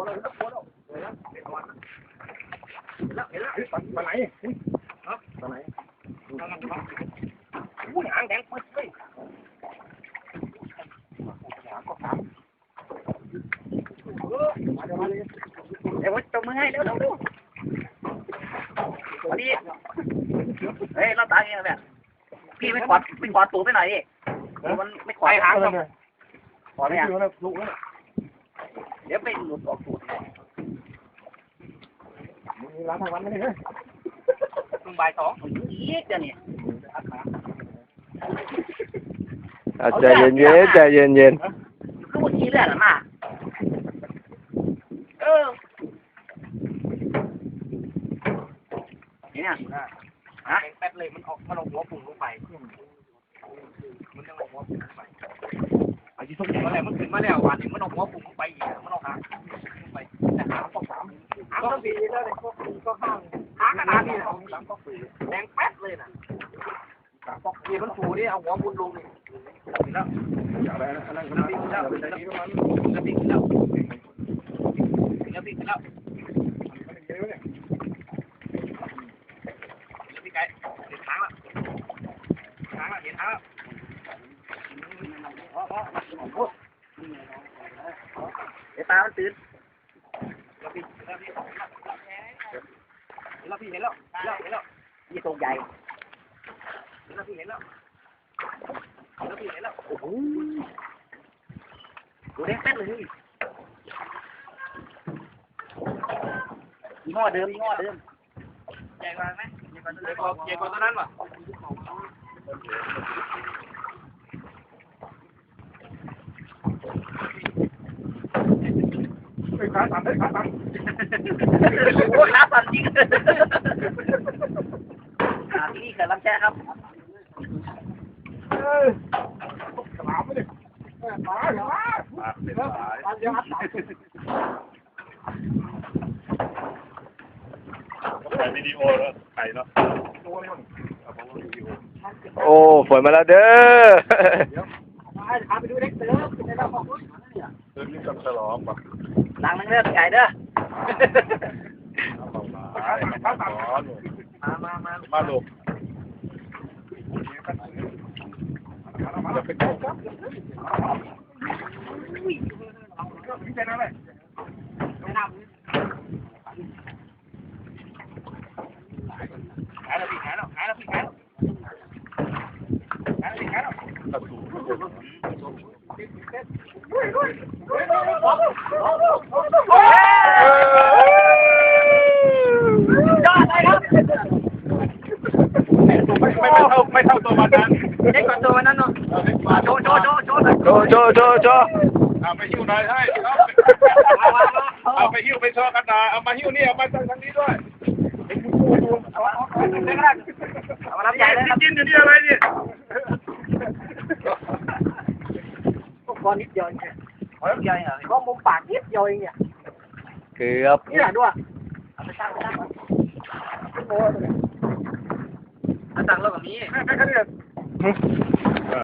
ปลาไหนครับปลาไหนอู้หางแดงปึ๊ดเลยเดี๋ยวจมมือให้เร็วเร็วเร็ววันนี้เฮ้ยเราตายเองแบบพี่ไม่กอดไม่กอดตูไปหน่อยดิมันไม่กอดหางครับกอดไม่หางลูกแล้วเดี๋ยวไปหลุดออกตูดมีร้านทางวันไม่ได้เลยมึงบ่ายสองอีกเดี๋ยวนี้อะใจเย็นเย็นๆใจเย็นเย็นคือวันนี้เรื่องมาเออนี่เนี่ยฮะแป๊บเลยมันออกมันออกหัวปุ่งลงไป มันจะออกหัวปุ่งลงไปไอ้ที่ทุกอย่างอะไรมันขึ้นมาแล้ววันนี้มันออกหัวปุ่งลงไปอีก ก็สี่แล้วเนี่ยก็ก็ข้างหางขนาดนี้สามก็สี่แดงแป๊บเลยน่ะสามก็สี่มันฟูนี่เอาหัวปุ่งลงนี่แล้วอย่าไปนะนั่งกระปิกแล้วกระปิกแล้วกระปิกแล้วกระปิกแล้วกระปิกไก่เห็นทางแล้วทางแล้วเห็นทางแล้วเดี๋ยวตามันตื่นกระปิกกระปิกแล้วพี่เห็น แล้วพี่เห็นแล้วเห็นแล้วยี่ตรงใหญ่แล้วพี่เห็นแล้วแล้วพี่เห็นแล้วโอ้โหดูแดงเป็ดเลยยี่ห้อเดิมยี่ห้อเดิมใหญ่กว่าไหมใหญ่กว่าตัวนั้นใหญ่กว่าตัวนั้นป่ะ ไปขาตัดได้ขาตัดโอ้ขาสั่นจริงอ่าที่นี่เกิดลำแช่ครับเอ้ยสลามไม่ได้มามามาเดี๋ยวอันเดียวอัดถ่ายวิดีโอแล้วถ่ายเนาะตัวนี้มันๆโอ้ฝนมาแล้วเด้อพาไปดูเด็กเต๋อ เป็นไงบ้างพ่อคุณเรื่องนี้กับฉลองแบบหลังนึงเลือกใหญ่เด้อขาตัดร้อนมามามามาลูกจะเป็นตัวครับนี่เป็นอะไรหายแล้วพี่หายแล้วหายแล้วพี่หายแล้วหายแล้วพี่หายแล้ว ไม่เท่าไม่เท่าตัวมันนั้นเด็กกว่าตัวนั้นเนาะโชว์โชว์โชว์โชว์โจโจโจโจเอาไปหิ้วหน่อยให้เอาไปหิ้วไปโชว์กันน่อยเอามาหิ้วนี่เอามาทางนี้ด้วยเอาน้ำใหญ่เลยกินอยู่นี่อะไรนี่ก้ อนนิดเดียวเนี่ยขอนิดเดียวเองเหรอก้อมุมปากนิดเดียวเองเนี่ยเกือบนี่แหละด้วยเอาไปตั้งไปตั้งเอาตั้งแล้วแบบนี้